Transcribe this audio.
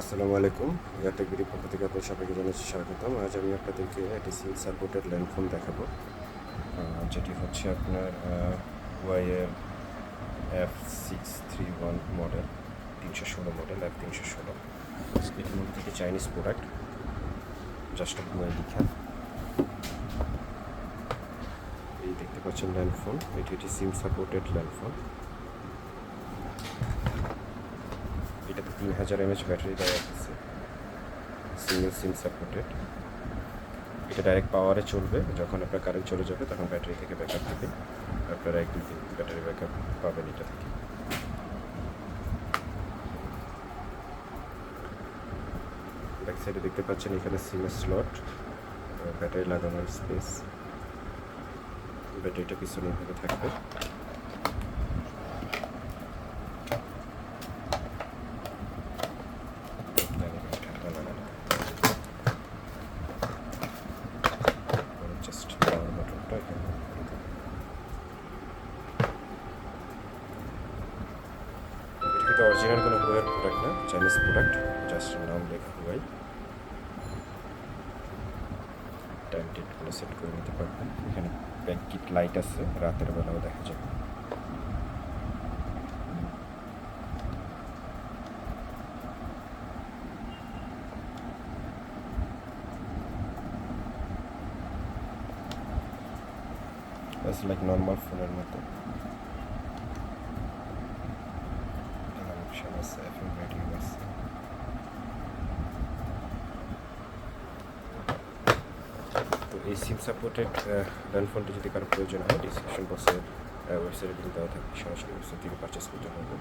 আসসালামু আলাইকুম। এয়ারটেক বিডি পক্ষ থেকে আপনার সবাইকে জানাচ্ছি স্বাগতম। আজ আমি আপনাদেরকে একটি সিম সাপোর্টেড ল্যান্ড ফোন দেখাবো যেটি হচ্ছে আপনার ওয়াইএর F six three one model, তিনশো ষোলো মডেল এফ তিনশো ষোলো। এটির মধ্যে থেকে চাইনিজ প্রোডাক্ট। জাস্ট ওয়াই লিখা এই দেখতে পাচ্ছেন ল্যান্ডফোন। এটি একটি সিম সাপোর্টেড ল্যান্ডফোন। এটাতে তিন হাজার এমএচ ব্যাটারি দেওয়া আছে। সিঙ্গেল সিম সাপোর্টেড এটা ডাইরেক্ট পাওয়ারে চলবে। যখন আপনার কারেন্ট চলে যাবে, তখন ব্যাটারি থেকে ব্যাকআপ দেবে। আপনারা এক দুই দিন ব্যাটারি ব্যাকআপ পাবেন এটা থেকে। ব্যাক সাইডে দেখতে পাচ্ছেন, এখানে সিমের স্লট ব্যাটারি লাগানোর স্পেস ব্যাটারিটা পিছনের দিকে থাকবে। অরিজিনাল কোনো হুয়ার প্রোডাক্ট না চাইনিজ প্রোডাক্ট জাস্ট নাম লেখা হুয়াই টাইম ডেটগুলো সেট করে নিতে পারবেন এখানে ব্যাক কিট লাইট আছে রাতের বেলাও দেখা যাবে It's like normal ফোনের মতো অপশন FM radio আছে তো এই সিম সাপোর্টেড ল্যান্ডফোনটি যদি কারও প্রয়োজন হয় ডিসক্রিপশন বক্সে ওয়েবসাইটে লিঙ্ক দেওয়া থাকবে, সরাসরি ওয়েবসাইট থেকে পারচেস করতে পারবেন।